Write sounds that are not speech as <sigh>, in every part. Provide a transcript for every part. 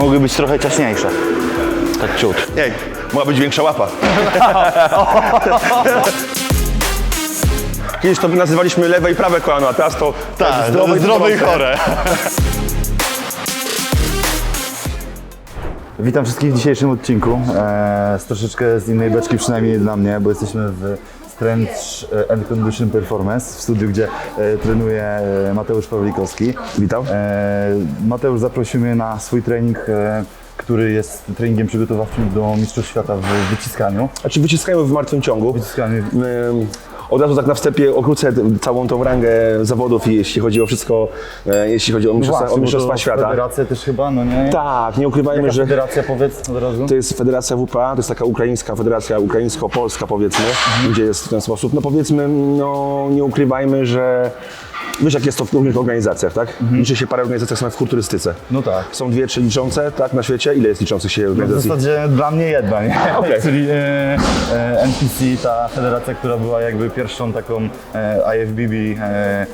Mogły być trochę ciaśniejsze. Tak ciut. Ej, mogła być większa łapa. <laughs> Kiedyś to nazywaliśmy lewe i prawe kolano, a teraz to Tak, zdrowe, zdrowe i chore. <laughs> Witam wszystkich w dzisiejszym odcinku. E, z troszeczkę z innej beczki, przynajmniej dla mnie, bo jesteśmy w Strength and Condition Performance w studiu, gdzie e, trenuje e, Mateusz Pawlikowski. Witam. E, Mateusz zaprosił mnie na swój trening, który jest treningiem przygotowawczym do Mistrzostw Świata w wyciskaniu. Znaczy wyciskajmy w martwym ciągu. Wyciskaniu Od razu tak na wstępie okrócę całą tą rangę zawodów, jeśli chodzi o wszystko, e, jeśli chodzi o mistrzostwa, o Właśnie, bo mistrzostwa to świata. Federacja też chyba, no nie? Tak, nie ukrywajmy, Jaka że federacja powiedz od razu? to jest Federacja WPA, to jest taka ukraińska federacja, ukraińsko-polska powiedzmy, gdzie jest w ten sposób. No powiedzmy, no nie ukrywajmy, że wiesz jak jest to w różnych organizacjach, tak? Liczy się parę organizacji, są w kulturystyce. No tak. Są dwie, trzy liczące, tak, na świecie? Ile jest liczących się W organizacji? zasadzie dla mnie jedna, nie? Okej. <laughs> Czyli e, e, NPC, ta federacja, która była jakby pierwszą taką e, IFBB. E,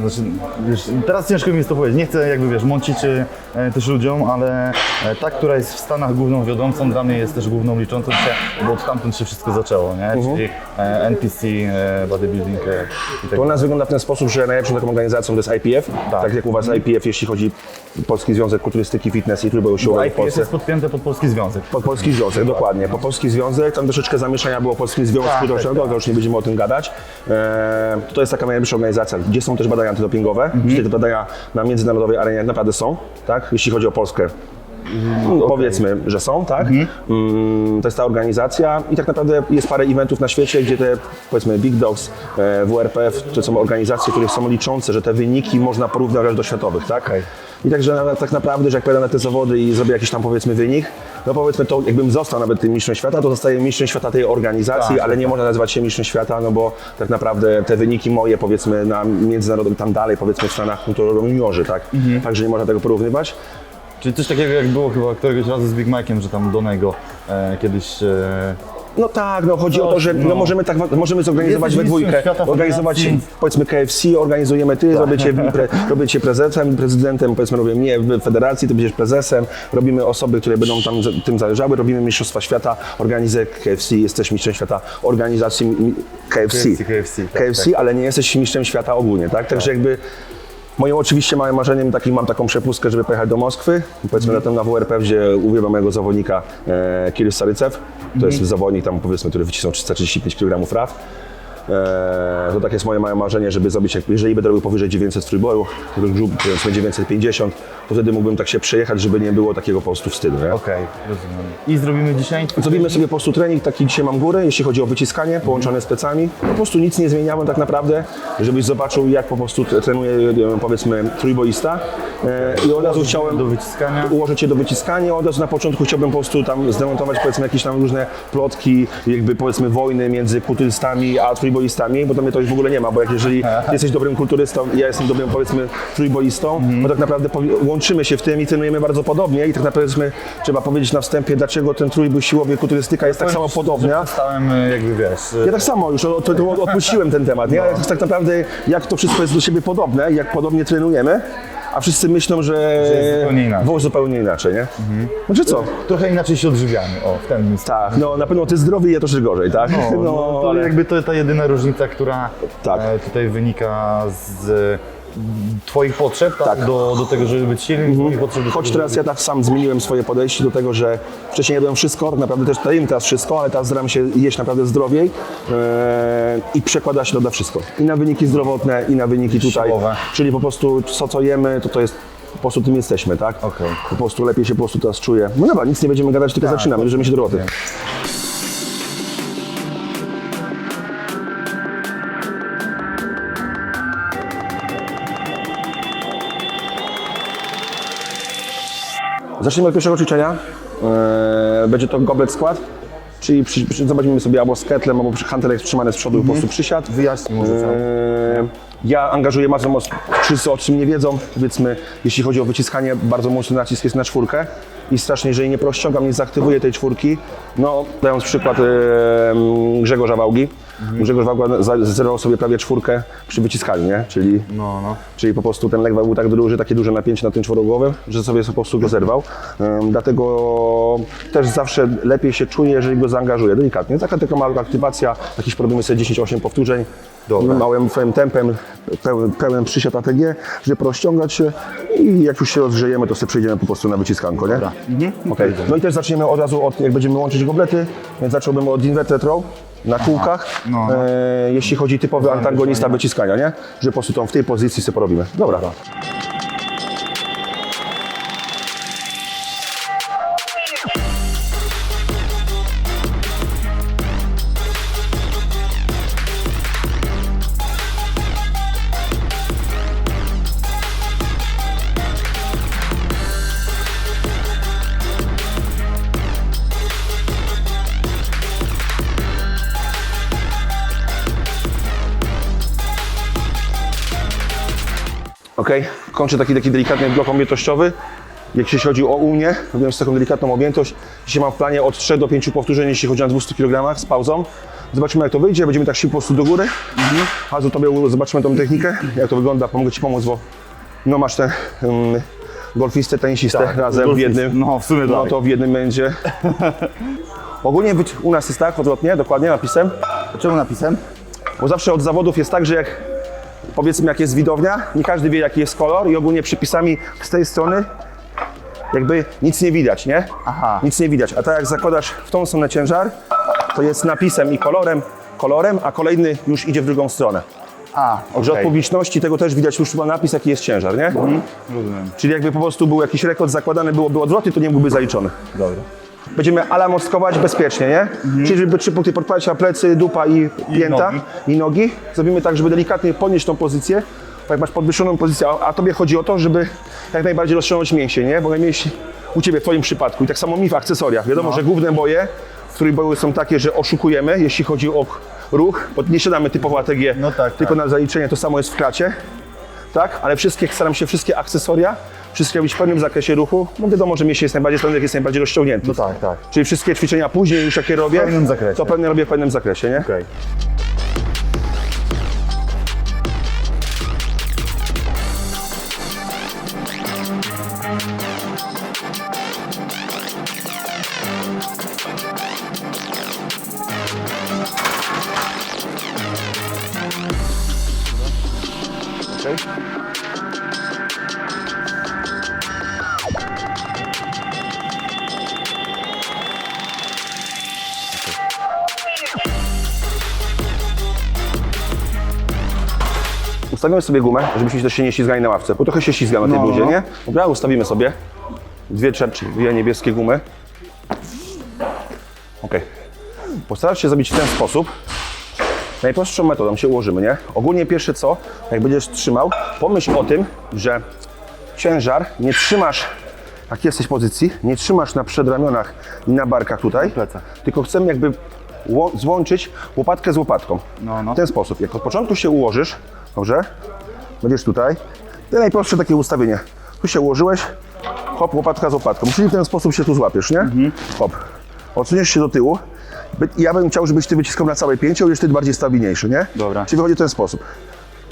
znaczy, wiesz, teraz ciężko mi jest to powiedzieć. Nie chcę jakby wiesz, mącić e, też ludziom, ale e, ta, która jest w Stanach główną wiodącą, dla mnie jest też główną liczącą się, bo od tamtąd się wszystko zaczęło, nie? Czyli e, NPC, e, bodybuilding e, i tak To u nas wygląda w ten sposób, że najlepszą taką organizacją to jest IPF, tak, Tak. jak u Was IPF, jeśli chodzi Polski Związek Kulturystyki, Fitness i Trójboju Siłowego w IPS Polsce. jest podpięte pod Polski Związek. Po Polski Związek, dokładnie. Po Polski Związek, tam troszeczkę zamieszania było Polskim Związku, Tak, to, tak, to już nie będziemy o tym gadać. Eee, to jest taka najlepsza organizacja, gdzie są też badania antydopingowe, Mhm. gdzie te badania na międzynarodowej arenie naprawdę są, tak? Jeśli chodzi o Polskę. Mm, Powiedzmy, że są, tak? Mhm. Mm, to jest ta organizacja i tak naprawdę jest parę eventów na świecie, gdzie te powiedzmy Big Dogs, e, WRPF, to są organizacje, które są liczące, że te wyniki można porównać do światowych, tak? I także na, tak naprawdę, że jak pojadę na te zawody i zrobię jakiś tam powiedzmy wynik, no powiedzmy to jakbym został nawet tym mistrzem świata, to zostaję mistrzem świata tej organizacji, Tak, ale nie można nazywać się mistrzem świata, no bo tak naprawdę te wyniki moje powiedzmy na międzynarodowym, tam dalej powiedzmy w Stanach, no to robią juniorzy, tak? Mhm. Także nie można tego porównywać. Czyli coś takiego jak było chyba któregoś razu z Big Mike'iem, że tam Donego e, kiedyś e, No tak, no chodzi No, o to, że no. no. możemy tak możemy zorganizować Jesteś we dwójkę, mistrzem świata organizować federacji. powiedzmy KFC, organizujemy ty, robię cię, pre, robię cię prezesem, prezydentem, powiedzmy robię mnie w federacji, ty będziesz prezesem, robimy osoby, które będą tam za- tym zależały, robimy Mistrzostwa Świata, organizuje KFC, jesteś mistrzem świata organizacji mi- KFC, KFC, KFC, tak, KFC ale nie jesteś mistrzem świata ogólnie, tak? Także jakby Moim oczywiście małym marzeniem takim mam taką przepustkę, żeby pojechać do Moskwy. Powiedzmy latem na WRP, gdzie uwielbiam mojego zawodnika e, Kirill Sarycew. To jest zawodnik tam powiedzmy, który wycisnął 335 kg RAF. E, to tak jest moje małe marzenie, żeby zrobić, jak- jeżeli będę robił powyżej 900 w trójboju, powiedzmy 950, to wtedy mógłbym tak się przejechać, żeby nie było takiego po prostu wstydu. Nie? Okej, rozumiem. I zrobimy dzisiaj? Zrobimy sobie po prostu trening, taki dzisiaj mam górę, jeśli chodzi o wyciskanie, połączone z plecami. Po prostu nic nie zmieniałem tak naprawdę, żebyś zobaczył jak po prostu trenuje e, powiedzmy trójboista. E, I od razu chciałem Do wyciskania? ułożyć je do wyciskania. Od razu na początku chciałbym po prostu tam zdemontować powiedzmy jakieś tam różne plotki, jakby powiedzmy wojny między kulturystami a trójboistami, bo to mnie to już w ogóle nie ma, bo jak jeżeli jesteś dobrym kulturystą i ja jestem dobrym powiedzmy trójboistą, bo tak naprawdę łączymy się w tym i trenujemy bardzo podobnie i tak naprawdę trzeba powiedzieć na wstępie, dlaczego ten trójbój siłowy kulturystyka jest tak samo podobna. Stałem e, jakby wiesz. e, Ja tak samo już odpuściłem ten temat, nie? Ale tak naprawdę jak to wszystko jest do siebie podobne, jak podobnie trenujemy, a wszyscy myślą, że, jest zupełnie inaczej. było zupełnie inaczej, nie? Znaczy co? Trochę inaczej się odżywiamy, o, w ten miejscu. Tak, no na pewno ty zdrowy, ja troszkę gorzej, tak? <laughs> No, no, to ale- jakby to ta jedyna różnica, która Tak. e, tutaj wynika z Twoich potrzeb, tak? Tak. Do, do tego, żeby być silnym, Twoich potrzeb Choć teraz ja tak sam zmieniłem swoje podejście do tego, że wcześniej jadłem wszystko, tak naprawdę też jem teraz wszystko, ale teraz staram się jeść naprawdę zdrowiej e, i przekłada się to na wszystko. I na wyniki zdrowotne, i na wyniki tutaj. Siłowe. Czyli po prostu co, co jemy, to to jest po prostu tym jesteśmy, tak? Okej. Po prostu lepiej się po prostu teraz czuję. No dobra, nic nie będziemy gadać, tylko zaczynamy, bierzemy się do roboty. Zacznijmy od pierwszego ćwiczenia. Eee, będzie to goblet skład, czyli przy, przy, zobaczymy sobie albo z ketlem, albo przy hantel jest trzymany z przodu, po prostu przysiad. Wyjaśnij może co. Eee, Ja angażuję bardzo mocno, wszyscy o czym nie wiedzą, powiedzmy, jeśli chodzi o wyciskanie, bardzo mocny nacisk jest na czwórkę i strasznie, jeżeli nie rozciągam, nie zaktywuję tej czwórki, no dając przykład em, Grzegorza Wałgi, Grzegorz Wagła zerował sobie prawie czwórkę przy wyciskaniu, nie? Czyli, No, no. czyli po prostu ten leg był tak duży, takie duże napięcie na tym czworogłowym, że sobie po prostu go zerwał. Ym, Dlatego też zawsze lepiej się czuje, jeżeli go zaangażuje delikatnie. Taka tylko mała aktywacja, jakieś problemy sobie 10-8 powtórzeń, Dobra. małym swoim tempem, pełen, pełen przysiad ATG, żeby rozciągać się i jak już się rozgrzejemy, to sobie przejdziemy po prostu na wyciskanko, nie? Dobra. Mhm. Okej. No i też zaczniemy od razu od, jak będziemy łączyć goblety, więc zacząłbym od inverted row na kółkach, No, no. E, jeśli chodzi typowy antagonista wyciskania, nie? Że po prostu tą, w tej pozycji sobie porobimy. Dobra. Ok, kończę taki, taki delikatny blok objętościowy. Jeśli chodzi o u mnie, robiłem z taką delikatną objętość. Dzisiaj mam w planie od 3 do 5 powtórzeń, jeśli chodzi na 200 kg z pauzą. Zobaczymy jak to wyjdzie, będziemy tak szli po prostu do góry. Mhm. A tobie zobaczymy tą technikę, jak to wygląda, pomogę Ci pomóc, bo no masz ten um, golfistę, tenisistę Tak, razem w golfist. jednym. No, w sumie No to w jednym będzie. Ogólnie być- u nas jest tak, odwrotnie, dokładnie napisem. Czemu napisem? Bo zawsze od zawodów jest tak, że jak powiedzmy jak jest widownia, nie każdy wie jaki jest kolor i ogólnie przypisami z tej strony jakby nic nie widać, nie? Aha. Nic nie widać. A tak jak zakładasz w tą stronę ciężar, to jest napisem i kolorem, kolorem, a kolejny już idzie w drugą stronę. A, Że od publiczności tego też widać już chyba napis, jaki jest ciężar, nie? Rozumiem. Czyli jakby po prostu był jakiś rekord zakładany, byłoby odwrotnie, to nie byłby zaliczony. Dobra. Będziemy ala mostkować bezpiecznie, nie? Czyli żeby trzy punkty podparcia, plecy, dupa i pięta nogi. i nogi. Zrobimy tak, żeby delikatnie podnieść tą pozycję, bo jak masz podwyższoną pozycję, a, a tobie chodzi o to, żeby jak najbardziej rozciągnąć mięśnie, nie? Bo mięśnie u ciebie w twoim przypadku i tak samo mi w akcesoriach. Wiadomo, że główne boje, w których boje są takie, że oszukujemy, jeśli chodzi o ruch, bo nie siadamy typowo ATG, No tak, tylko tak. na zaliczenie, to samo jest w klacie, tak? Ale wszystkie, staram się wszystkie akcesoria, wszystkie robić w pewnym zakresie ruchu, bo wiadomo, że mięsień jest najbardziej jak jest najbardziej rozciągnięty. No tak, tak. Czyli wszystkie ćwiczenia później już jakie robię, pewnym zakresie. to pewnie robię w pewnym zakresie, nie? Okej. Ustawimy sobie gumę, żebyśmy też się nie ślizgali na ławce, bo trochę się ślizga na tej No, bluzie, no. nie? Dobra, ustawimy sobie dwie czerpki, dwie niebieskie gumy. Ok. Postarasz się zrobić w ten sposób. Najprostszą metodą się ułożymy, nie? Ogólnie pierwsze co, jak będziesz trzymał, pomyśl o tym, że ciężar nie trzymasz, jak jesteś w pozycji, nie trzymasz na przedramionach i na barkach tutaj, plecach. tylko chcemy jakby złączyć łopatkę z łopatką. No, no. W ten sposób. Jak od początku się ułożysz, dobrze, będziesz tutaj, to najprostsze takie ustawienie. Tu się ułożyłeś, hop, łopatka z łopatką. Czyli w ten sposób się tu złapiesz, nie? Mhm. Hop. Odsuniesz się do tyłu. Ja bym chciał, żebyś ty wyciskał na całej pięcie, już ty bardziej stabilniejszy, nie? Dobra. Czyli wychodzi w ten sposób.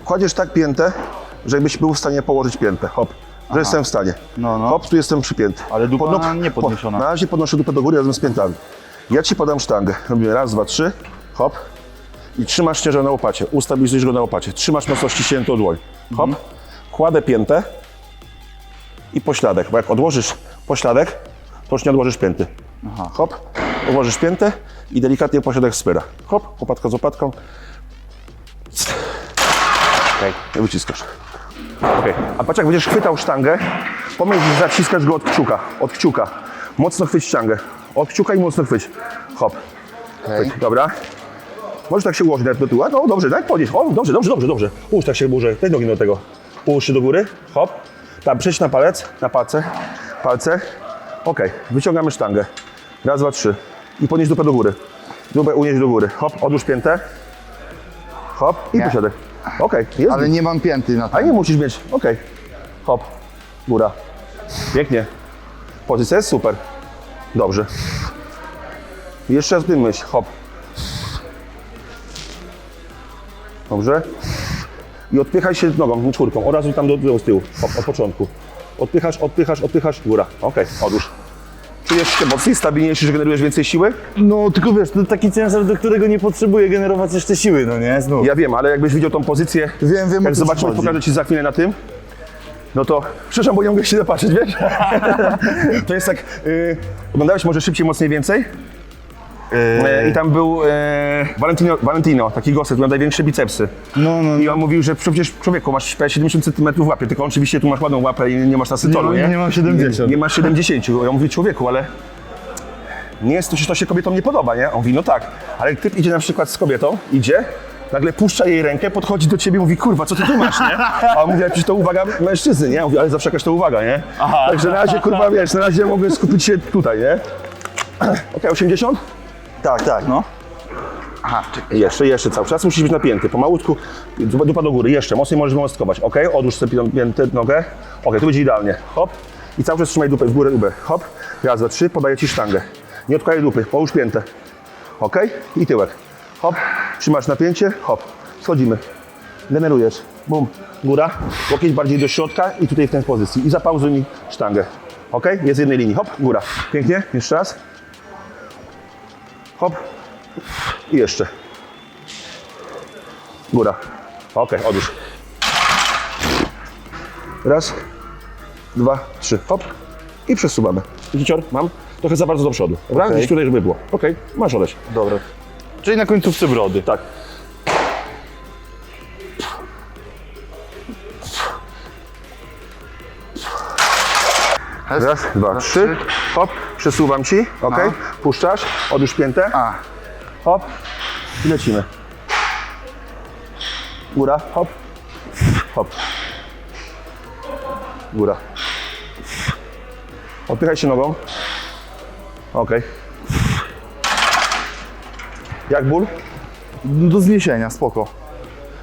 Kładziesz tak piętę, żebyś był w stanie położyć piętę. Hop. Że jestem w stanie. No, no. Hop, tu jestem przypięty. Ale dupa Podno- nie podniesiona. Po, na razie podnoszę dupę do góry razem z piętami. Ja ci podam sztangę. Robimy raz, dwa, trzy. Hop. I trzymasz ciężar na łopacie. Ustabilizujesz go na łopacie. Trzymasz mocno ściśniętą dłoń. Hop. Kładę piętę i pośladek. Bo jak odłożysz pośladek, to już nie odłożysz pięty. Aha. Hop. Odłożysz piętę i delikatnie pośladek spyra. Hop. Łopatka z łopatką. Okej. I wyciskasz. Okej. A patrz, jak będziesz chwytał sztangę, pomyśl, że zaciskasz go od kciuka. Od kciuka. Mocno chwyć sztangę. Od kciuka i mocno chwyć. Hop. Chwyć. Dobra. Możesz tak się ułożyć do tyłu. A, No dobrze, daj podnieść. O, dobrze, dobrze, dobrze, dobrze. Ułóż tak się burzę. Daj nogi do tego. Ułóż się do góry. Hop. Tam, przejdź na palec, na palce. Palce. Okej. Wyciągamy sztangę. Raz, dwa, trzy. I podnieś dupę do góry. Dupę unieść do góry. Hop, odłóż piętę. Hop i Nie. posiadek. Okej, jest Ale nie mam pięty na a tym. nie musisz mieć. Okej. Hop. Góra. Pięknie. Pozycja jest super. Dobrze. Jeszcze raz ty myśl. Hop. Dobrze. I odpychaj się nogą, czwórką, od razu tam do, do z tyłu, od, od początku. Odpychasz, odpychasz, odpychasz, góra. Okej, odłóż. Czujesz się mocniej, stabilniejszy, że generujesz więcej siły? No tylko wiesz, to taki ciężar, do którego nie potrzebuję generować jeszcze siły, no nie? Znów. Ja wiem, ale jakbyś widział tą pozycję, Wiem, wiem, jak zobaczymy, pokażę Ci za chwilę na tym, no to, przepraszam, bo nie mogę się zapatrzeć, wiesz? <laughs> to jest tak, y, oglądałeś może szybciej, mocniej, więcej? E, I tam był e, Valentino, Valentino, taki goset, miał największe bicepsy. No, no, I on mówił, że przecież człowieku, masz prawie 70 cm w łapie, tylko oczywiście tu masz ładną łapę i nie masz nasytolu, Nie nie? nie mam 70. Nie, nie masz 70. Ja mówię, człowieku, ale nie jest to, że to się kobietom nie podoba, nie? On mówi, no tak, ale typ idzie na przykład z kobietą, idzie, nagle puszcza jej rękę, podchodzi do ciebie i mówi, kurwa, co ty tu masz, nie? A on mówi, ale przecież to uwaga mężczyzny, nie? On mówi, ale zawsze jakaś to uwaga, nie? Aha. Także na razie, kurwa, wiesz, na razie mogę skupić się tutaj, nie? <clears throat> Okej, 80? Tak, tak, no. Aha, jeszcze, jeszcze cały czas musisz być napięty. Pomalutku, dupa do góry, jeszcze, mocniej możesz wymostkować. Ok, odłóż sobie piętę nogę. Ok, tu będzie idealnie. Hop. I cały czas trzymaj dupę w górę, dupę. Hop. Raz, dwa, trzy, podaję Ci sztangę. Nie odkładaj dupy, połóż piętę. Ok, i tyłek. Hop. Trzymasz napięcie, hop. Schodzimy. Generujesz. Bum. Góra, łokieć bardziej do środka i tutaj w tej pozycji. I zapauzuj mi sztangę. Ok, jest w jednej linii. Hop, góra. Pięknie, jeszcze raz. Hop. I jeszcze. Góra. Ok, odłóż. Raz, dwa, trzy. Hop. I przesuwamy. Widzicie, mam trochę za bardzo do przodu. Dobra? Okej. Gdzieś tutaj, żeby było. Ok, masz odejść. Dobra. Czyli na końcówce brody. Tak. Raz, dwa, trzy. Hop, przesuwam ci. Ok, No. puszczasz, odłóż piętę. A. Hop i lecimy. Góra, hop, hop. Góra. Odpychaj się nogą. Ok. Jak ból? Do zniesienia, spoko.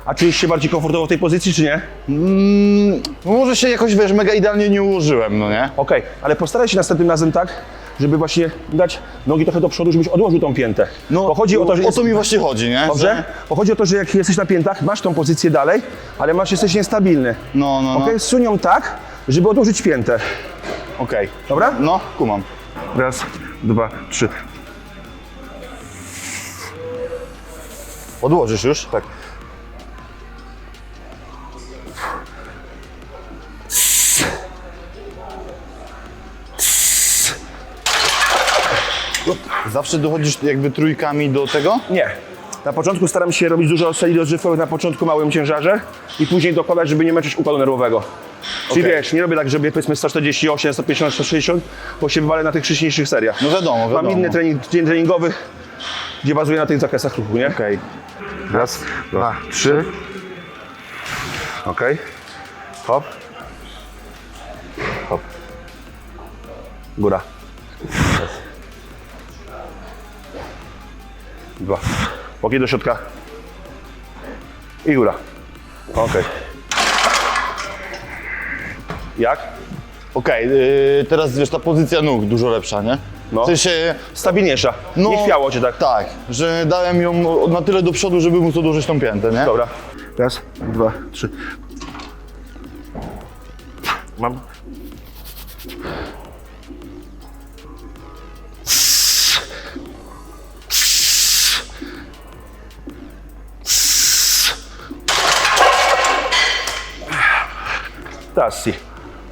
A czujesz się bardziej komfortowo w tej pozycji, czy nie? Mm, może się jakoś, wiesz, mega idealnie nie ułożyłem, no nie? Ok, ale postaraj się następnym razem tak, żeby właśnie dać nogi trochę do przodu, żebyś odłożył tą piętę. Bo chodzi o to, że o to mi właśnie chodzi, nie? Dobrze? Bo chodzi o to, że jak jesteś na piętach, masz tą pozycję dalej, ale masz, jesteś niestabilny. No, no, no. Ok, suń ją tak, żeby odłożyć piętę. Okej. Dobra? No, kumam. Raz, dwa, trzy. Odłożysz już? Tak. Zawsze dochodzisz jakby trójkami do tego? Nie. Na początku staram się robić dużo serii rozrywkowych na początku małym ciężarze i później dokładać, żeby nie męczyć układu nerwowego. Czyli Okej. wiesz, nie robię tak, żeby powiedzmy 148, 150, 160, bo się wywalę na tych wcześniejszych seriach. No wiadomo, wiadomo. Mam inny trening, dzień treningowy, gdzie bazuję na tych zakresach ruchu, nie? Okej. Raz, dwa, trzy. Okej. Hop. Hop. Góra. Dwa. Łokieć do środka. I góra. Okej. Jak? Okej, yy, teraz wiesz, ta pozycja nóg dużo lepsza, nie? No. W sensie, Stabilniejsza. no, Nie chwiało cię tak. Tak, że dałem ją na tyle do przodu, żeby móc odłożyć tą piętę, nie? Dobra. Raz, dwa, trzy. Mam.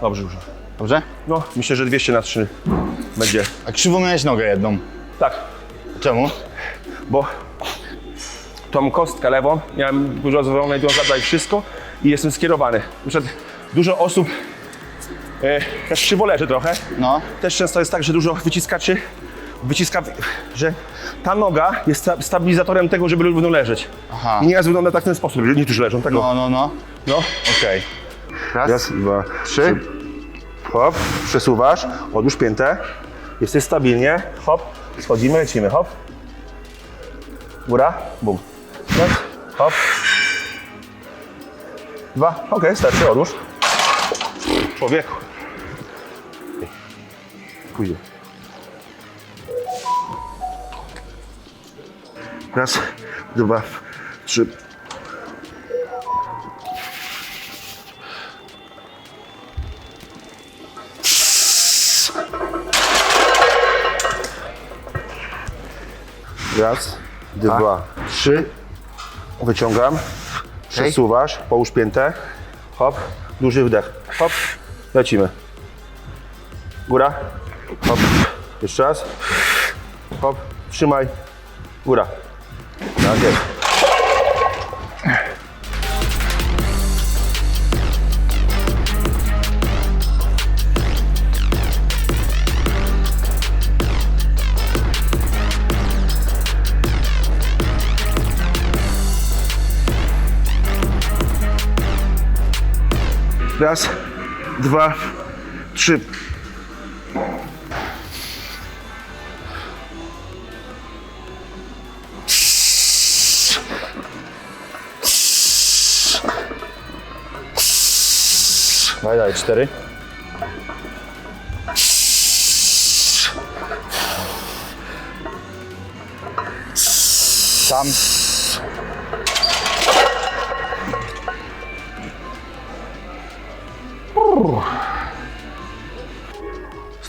Dobrze już. Dobrze? No, myślę, że 200 na 3 będzie. A krzywo miałeś nogę jedną. Tak, Czemu? bo tą kostkę lewą miałem dużo wiązadła i wszystko i jestem skierowany. Przykład dużo osób e, też krzywo leży trochę. No. Też często jest tak, że dużo wyciskaczy wyciska, że ta noga jest sta- stabilizatorem tego, żeby równo leżeć. Aha. I nieraz wygląda tak w ten sposób, że niektórzy leżą tak. o. No, no, no. no. Okej. Raz, dwa, trzy. Hop, przesuwasz, odłóż piętę. Jesteś stabilnie. Hop, schodzimy, lecimy. Hop. Góra, bum. Raz, hop. Dwa, okej, starczy, odłóż. Człowieku. Pójdzie. Raz, dwa, trzy. Raz, dwa, trzy. Wyciągam. Przesuwasz, połóż piętę. Hop, duży wdech. Hop, lecimy. Góra. Hop, jeszcze raz. Hop, trzymaj. Góra. Tak jest. Raz, dwa, trzy. Daj, daj, cztery.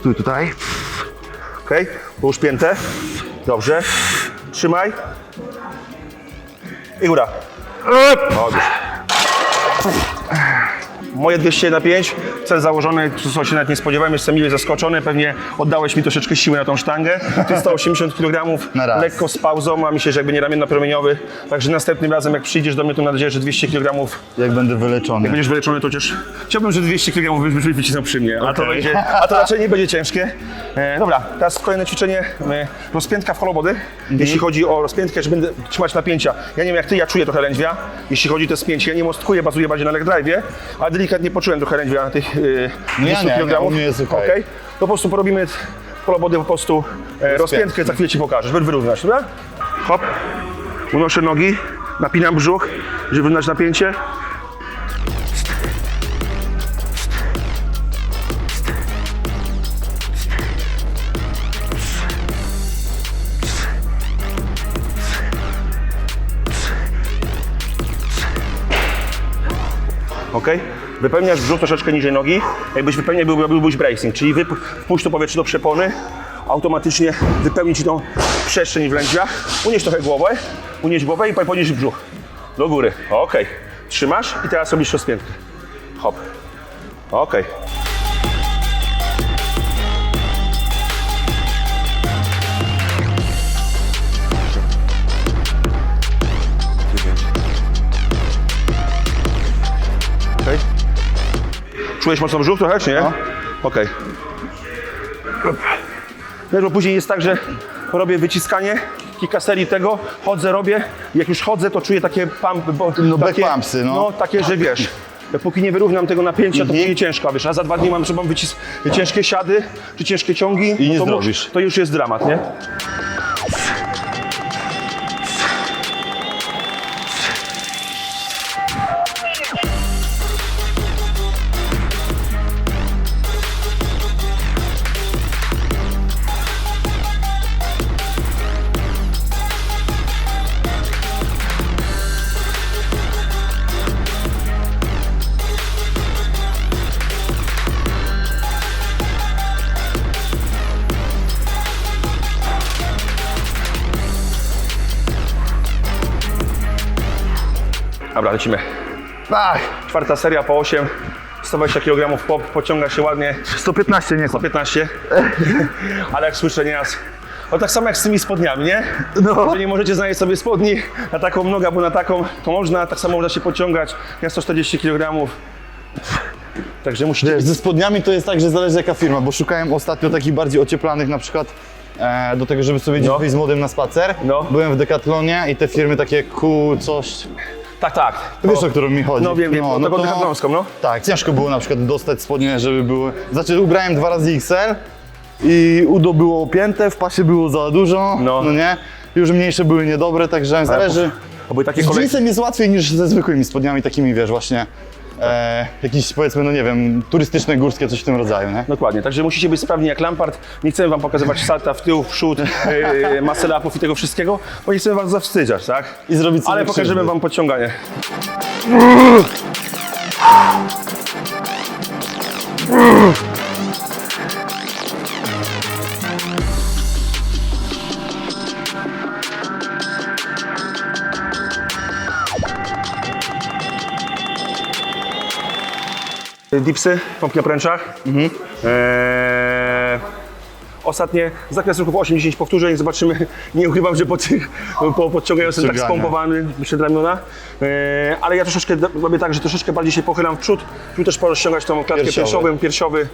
Stój tutaj. Ok, połóż piętę. Dobrze. Trzymaj. I góra. Dobrze. Moje 200 na 5, cel założony, co się nawet nie spodziewałem, jestem miły zaskoczony, pewnie oddałeś mi troszeczkę siły na tą sztangę. To jest 180 kg, lekko z pauzą, a myślę, że jakby nie ramienno-promieniowy, także następnym razem jak przyjdziesz do mnie, to mam nadzieję, że 200 kg Jak będę wyleczony. Będziesz wyleczony, to chociaż chciałbym, że 200 kg byś wycisnął przy mnie, a, to będzie, a to raczej nie będzie ciężkie. E, dobra, teraz kolejne ćwiczenie, e, rozpiętka w holobody. Mhm. Jeśli chodzi o rozpiętkę, że będę trzymać napięcia. Ja nie wiem jak ty, ja czuję trochę lędźwia, jeśli chodzi o te spięcie. Ja nie mostkuję, bazuję bardziej na leg drive'ie, ale delikatnie poczułem trochę lędźwia na tych e, No ja 200 nie, kg. nie, jest okej. Okej? To po prostu porobimy holobody po prostu e, rozpiętkę, za chwilę ci pokażę, żeby wyrównać, dobra? Hop, unoszę nogi, napinam brzuch, żeby wyrównać napięcie. ok? Wypełniasz brzuch troszeczkę niżej nogi, jakbyś wypełniał, byłby, byłbyś bracing, czyli wpuść to powietrze do przepony, automatycznie wypełni Ci tą przestrzeń w lędźwiach, unieś trochę głowę, unieś głowę i podnieś brzuch do góry, ok. Trzymasz i teraz robisz rozpiętkę, hop, ok. Czujesz mocno brzuch trochę, czy nie? No. Okej. Wiesz, bo później jest tak, że robię wyciskanie, kilka serii tego, chodzę, robię. Jak już chodzę, to czuję takie pumpy, bo, No, back takie, pumpsy, no. no. takie, że wiesz, póki nie wyrównam tego napięcia, to Mhm. później ciężko, wiesz, a za dwa dni mam, że mam wycis- ciężkie siady, czy ciężkie ciągi, I nie to, mu- zrobisz. to już jest dramat, nie? Dobra, lecimy. Ach, Czwarta seria po 8, 120 kg po, pociąga się ładnie, 115 nie kłam. 15. Ale jak słyszę nieraz, no tak samo jak z tymi spodniami, nie? No. Jeżeli możecie znaleźć sobie spodni na taką nogę albo na taką, to można, tak samo można się pociągać na 140 kg. Także musicie... Wiesz, ze spodniami to jest tak, że zależy jaka firma, bo szukałem ostatnio takich bardziej ocieplanych na przykład e, do tego, żeby sobie No. wyjść z młodym na spacer. No. Byłem w Decathlonie i te firmy takie Q, coś, Tak, tak. wiesz o którą mi chodzi. No wiem, wiem, no, taką decathlonską, no. Tak, ciężko było na przykład dostać spodnie, żeby były, znaczy ubrałem dwa razy XL i udo było opięte, w pasie było za dużo, No. no, nie? Już mniejsze były niedobre, także zależy. Bo były takie Z jeansem jest łatwiej niż ze zwykłymi spodniami takimi, wiesz, właśnie e, jakieś powiedzmy, no nie wiem, turystyczne, górskie, coś w tym rodzaju, nie? Dokładnie, także musicie być sprawni jak Lampard. Nie chcemy wam pokazywać salta w tył, w przód, yy, muscle upów i tego wszystkiego, bo nie chcemy was zawstydzać, tak? I zrobić sobie Ale pokażemy krzywdy. wam podciąganie. Dipsy, pompki na pręczach. Eee, ostatnie zakres ruchów 8-10 powtórzeń. Zobaczymy. <laughs> Nie ukrywam, że po tych po podciąganiu jestem tak spompowany przed ramiona. Eee, ale ja troszeczkę robię tak, że troszeczkę bardziej się pochylam w przód. Tu też porozciągać tą klatkę piersiową, piersiowy.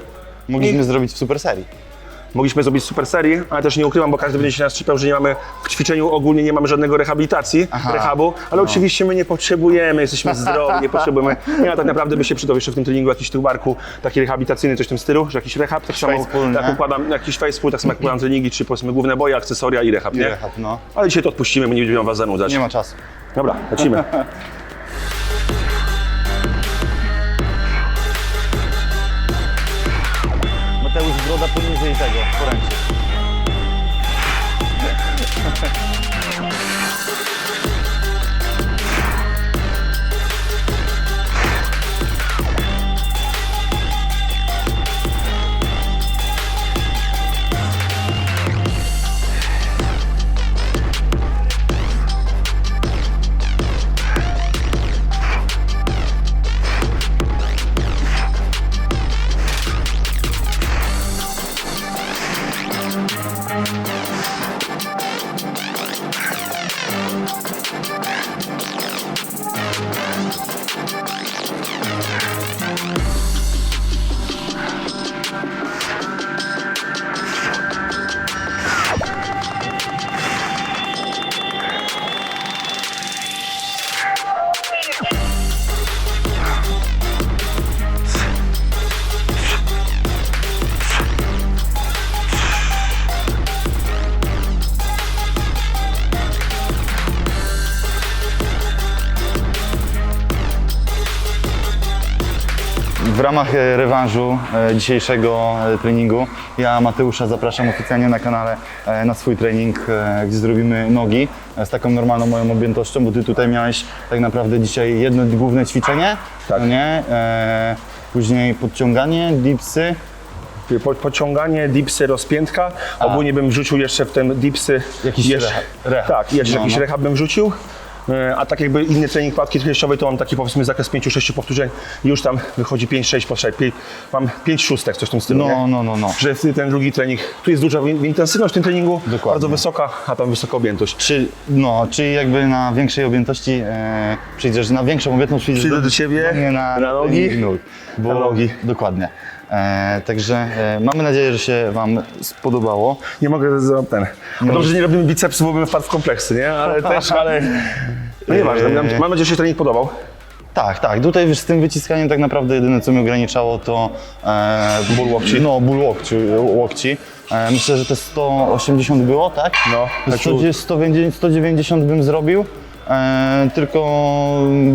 Mogliśmy zrobić w super serii. Mogliśmy zrobić super serii, ale też nie ukrywam, bo każdy będzie się nas czepiał, że nie mamy w ćwiczeniu ogólnie nie mamy żadnego rehabilitacji, Aha. rehabu, ale oczywiście my nie potrzebujemy, jesteśmy zdrowi, nie potrzebujemy. <laughs> Nie, tak naprawdę by się przydał jeszcze w tym treningu jakiś tył barku, taki rehabilitacyjny, coś w tym stylu, że jakiś rehab, tak samo tak układam jakiś facepull, tak samo jak układam treningi, czy powiedzmy główne boje, akcesoria i rehab, I nie? rehab, no. Ale dzisiaj to odpuścimy, my nie będziemy was zanudzać. Nie ma czasu. Dobra, lecimy. <laughs> Broda poniżej tego, poręczy. Ramach e, rewanżu e, dzisiejszego e, treningu ja Mateusza zapraszam oficjalnie na kanale na swój trening, gdzie zrobimy nogi z taką normalną moją objętością, bo ty tutaj miałeś tak naprawdę dzisiaj jedno główne ćwiczenie, Tak. nie? Później podciąganie, dipsy, Po, pociąganie, dipsy, rozpiętka. Ogólnie bym wrzucił jeszcze w ten dipsy. Jakiś jeszcze, rehab- rehab. Tak, jeszcze No, jakiś no. rehab bym wrzucił. E, A tak jakby inny trening kładki piersiowej, to mam taki powiedzmy zakres 5-6 powtórzeń i już tam wychodzi 5-6 potrzeb. Mam 5 szóstek, coś w tym stylu. no, nie? no, no, no. Że ten drugi trening, tu jest duża in- intensywność w tym treningu, Dokładnie. bardzo wysoka, a tam wysoka objętość. Czy, no, czyli jakby na większej objętości e, przyjdziesz, na większą objętność przyjdziesz Przyjdę do ciebie, nie na, na nogi, nóg, bo, na nogi. Dokładnie. E, także e, mamy nadzieję, że się Wam spodobało. Nie mogę za ten. A dobrze, że nie robimy bicepsów, bo bym wpadł w kompleksy, nie? Ale <laughs> też, ale... No nieważne, mam, mam nadzieję, że się trening podobał. Tak, tak. Tutaj z tym wyciskaniem tak naprawdę jedyne, co mnie ograniczało, to e, Ból łokci. No, ból łokci. łokci. E, myślę, że te 180 było, tak? No, tak 100, 190, 190 bym zrobił. E, tylko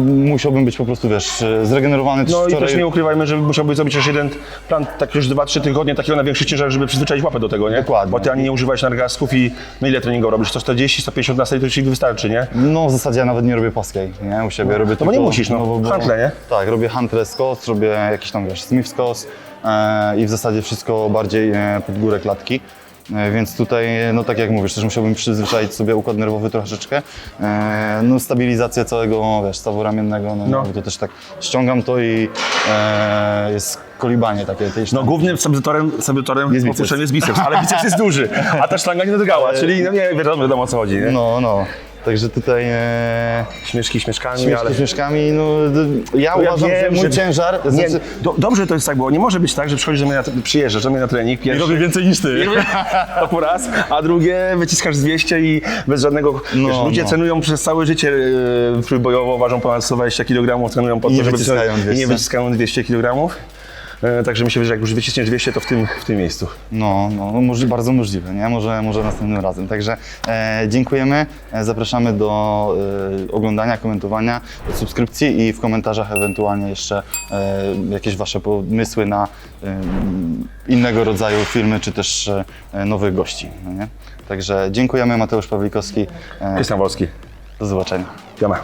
musiałbym być po prostu, wiesz, zregenerowany No i wczoraj. też nie ukrywajmy, że musiałbyś zrobić jeszcze jeden plan, tak już 2-3 tygodnie takiego na większych ciężarach, żeby przyzwyczaić łapę do tego, nie? Dokładnie. Bo ty ani nie używałeś nadgarstków i no ile treningu robisz? 140, 150 na to ci wystarczy, nie? No w zasadzie ja nawet nie robię płaskiej, nie? U siebie robię bo tylko... nie musisz, no. bo- bo- Hantle, nie? Tak, robię hantle skos, robię jakiś tam, wiesz, smith skos e, i w zasadzie wszystko bardziej e, pod górę klatki. E, Więc tutaj, no tak jak mówisz, też musiałbym przyzwyczaić sobie układ nerwowy troszeczkę. E, no stabilizację całego, wiesz, stawu ramiennego, no, No. to też tak ściągam to i e, jest kolibanie takie tej No sztangi. głównym stabilizatorem, stabilizatorem Jest jest, biceps. jest biceps, ale biceps jest duży, a ta sztanga nie dotykała, czyli no nie wiadomo, wiadomo o co chodzi, nie? No, no. Także tutaj e, Śmieszki śmieszkami, śmieszki ale... z śmieszkami, no d- ja No ja uważam, wiem, że mój że- ciężar... Nie, znaczy- do, dobrze to jest tak, bo nie może być tak, że przychodzisz do mnie na, przyjeżdżasz do mnie na trening pierwszy, więcej niż ty. to <laughs> po raz, a drugie wyciskasz z 200 i bez żadnego... No, wiesz, ludzie no. cenują przez całe życie yy, trójbojowo, ważą ponad 120 kg, trenują po I nie to, żeby wyciskają i 200. nie wyciskają 200 kg. E, Także myślę, że jak już wyciśniesz 200, to w tym, w tym miejscu. No, no, no bardzo możliwe, nie? Może, może następnym razem. Także e, dziękujemy, e, zapraszamy do e, oglądania, komentowania, subskrypcji i w komentarzach ewentualnie jeszcze e, jakieś Wasze pomysły na e, innego rodzaju filmy, czy też e, nowych gości, no nie? Także dziękujemy, Mateusz Pawlikowski, e, Krystian Wolski. do zobaczenia. Jama.